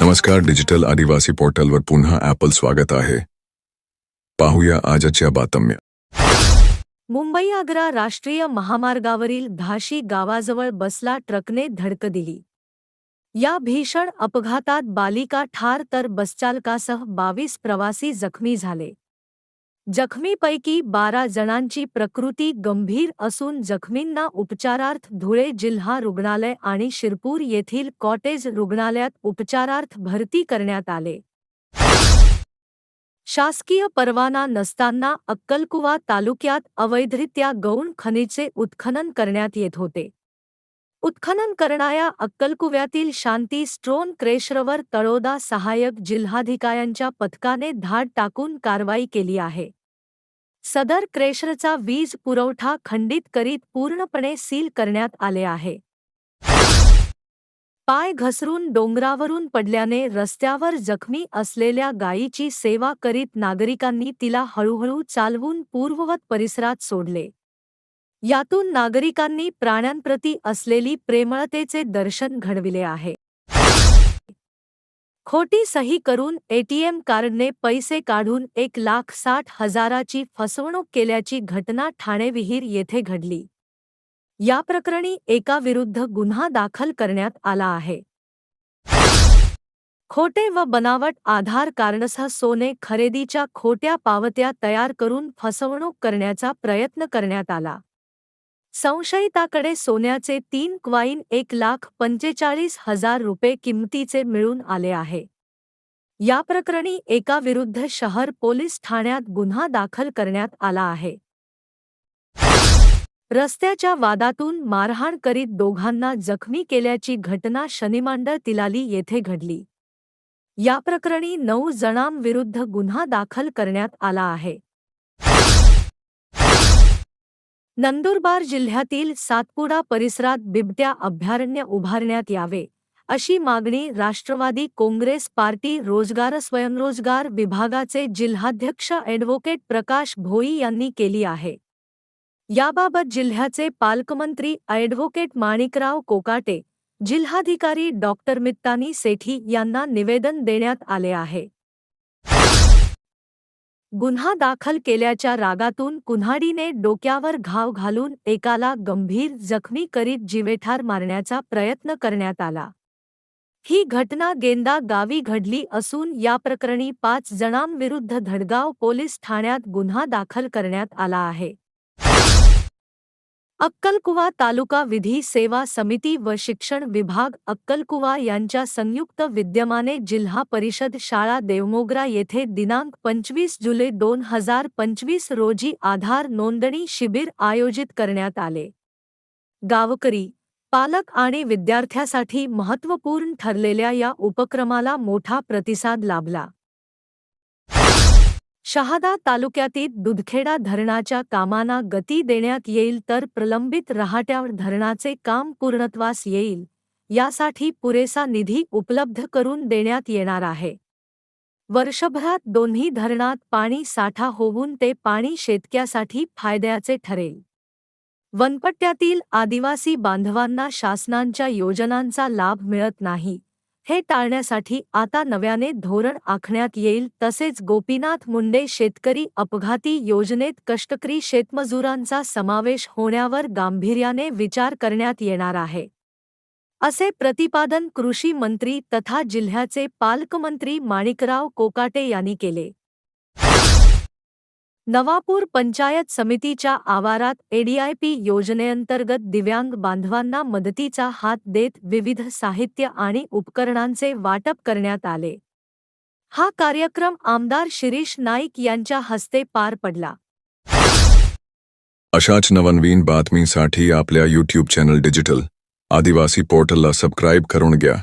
नमस्कार डिजिटल आदिवासी पोर्टलवर पुन्हा ॲपल स्वागत आहे. पाहूया आजच्या बातम्या. मुंबई आग्रा राष्ट्रीय महामार्गावरील धाशी गावाजवळ बसला ट्रकने धडक दिली. या भीषण अपघातात बालिका ठार तर बसचालकासह बावीस प्रवासी जखमी झाले. जखमीपैकी बारा जणांची प्रकृती गंभीर असून जखमींना उपचारार्थ धुळे जिल्हा रुग्णालय आणि शिरपूर येथील कॉटेज रुग्णालयात उपचारार्थ भरती करण्यात आले. शासकीय परवाना नसताना अक्कलकुवा तालुक्यात अवैधरित्या गौण खनिजचे उत्खनन करण्यात येत होते. उत्खनन करणाऱ्या अक्कलकुव्यातील शांती स्ट्रोन क्रेशरवर तळोदा सहाय्यक जिल्हाधिकाऱ्यांच्या पथकाने धाड टाकून कारवाई केली आहे. सदर क्रेशरचा वीज पुरवठा खंडित करीत पूर्णपणे सील करण्यात आले आहे. पाय घसरून डोंगरावरून पडल्याने रस्त्यावर जखमी असलेल्या गायीची सेवा करीत नागरिकांनी तिला हळूहळू चालवून पूर्ववत परिसरात सोडले. यातून नागरिकांनी प्राण्यांप्रती असलेली प्रेमळतेचे दर्शन घडविले आहे. खोटी सही करून एटीएम कार्डने पैसे काढून एक लाख साठ हजाराची फसवणूक केल्याची घटना ठाणे विहीर येथे घडली. या प्रकरणी एकाविरुद्ध गुन्हा दाखल करण्यात आला आहे. खोटे व बनावट आधार कार्डसह सोने खरेदीच्या खोट्या पावत्या तयार करून फसवणूक करण्याचा प्रयत्न करण्यात आला. संशयिताकडे सोन्याचे तीन क्वाईन एक लाख पंचेचाळीस हजार रुपये किमतीचे मिळून आले आहे. या प्रकरणी एकाविरुद्ध शहर पोलीस ठाण्यात गुन्हा दाखल करण्यात आला आहे. रस्त्याच्या वादातून मारहाण करीत दोघांना जखमी केल्याची घटना शनिमांडळ तिलाली येथे घडली. या प्रकरणी नऊ जणांविरुद्ध गुन्हा दाखल करण्यात आला आहे. नंदुरबार जिल्ह्यातील सातपुडा परिसरात बिबट्या अभयारण्य उभारण्यात यावे अशी मागणी राष्ट्रवादी काँग्रेस पार्टी रोजगार स्वयंरोजगार विभागाचे जिल्हाध्यक्ष ॲडव्होकेट प्रकाश भोई यांनी केली आहे. याबाबत जिल्ह्याचे पालकमंत्री ॲडव्होकेट माणिकराव कोकाटे जिल्हाधिकारी डॉक्टर मित्तानी सेठी यांना निवेदन देण्यात आले आहे. गुन्हा दाखल केल्याच्या रागातून कुन्हाडीने डोक्यावर घाव घालून एकाला गंभीर जखमी करीत जिवेठार मारण्याचा प्रयत्न करण्यात आला. ही घटना गेंदा गावी घडली असून या प्रकरणी पाच जणांविरुद्ध धडगाव पोलीस ठाण्यात गुन्हा दाखल करण्यात आला आहे. अक्कलकुवा तालुका विधी सेवा समिती व शिक्षण विभाग अक्कलकुवा यांच्या संयुक्त विद्यमाने जिल्हा परिषद शाळा देवमोगरा येथे दिनांक पंचवीस जुलै दोन हजार पंचवीस रोजी आधार नोंदणी शिबिर आयोजित करण्यात आले. गावकरी पालक आणि विद्यार्थ्यासाठी महत्त्वपूर्ण ठरलेल्या या उपक्रमाला मोठा प्रतिसाद लाभला. शहादा तालुक्यातील दुधखेडा धरणाच्या कामांना गती देण्यात येईल तर प्रलंबित रहाट्यावर धरणाचे काम पूर्णत्वास येईल यासाठी पुरेसा निधी उपलब्ध करून देण्यात येणार आहे. वर्षभरात दोन्ही धरणात पाणी साठा होऊन ते पाणी शेतक्यासाठी फायद्याचे ठरेल. वनपट्ट्यातील आदिवासी बांधवांना शासनांच्या योजनांचा लाभ मिळत नाही. हे टाळण्यासाठी आता नव्याने धोरण आखण्यात येईल तसेच गोपीनाथ मुंडे शेतकरी अपघाती योजनेत कष्टकरी शेतमजुरांचा समावेश होण्यावर गांभीर्याने विचार करण्यात येणार आहे. असे प्रतिपादन कृषी मंत्री तथा जिल्ह्याचे पालकमंत्री माणिकराव कोकाटे यांनी केले. नवापूर पंचायत समितीच्या आवारात एडीआयपी योजनेअंतर्गत दिव्यांग बांधवांना मदतीचा हात देत विविध साहित्य आणि उपकरणांचे वाटप करण्यात आले. हा कार्यक्रम आमदार शिरीष नाईक यांच्या हस्ते पार पडला. अशाच नवनवीन बातमीसाठी आपल्या यूट्यूब चॅनल डिजिटल आदिवासी पोर्टलला सबस्क्राईब करून घ्या.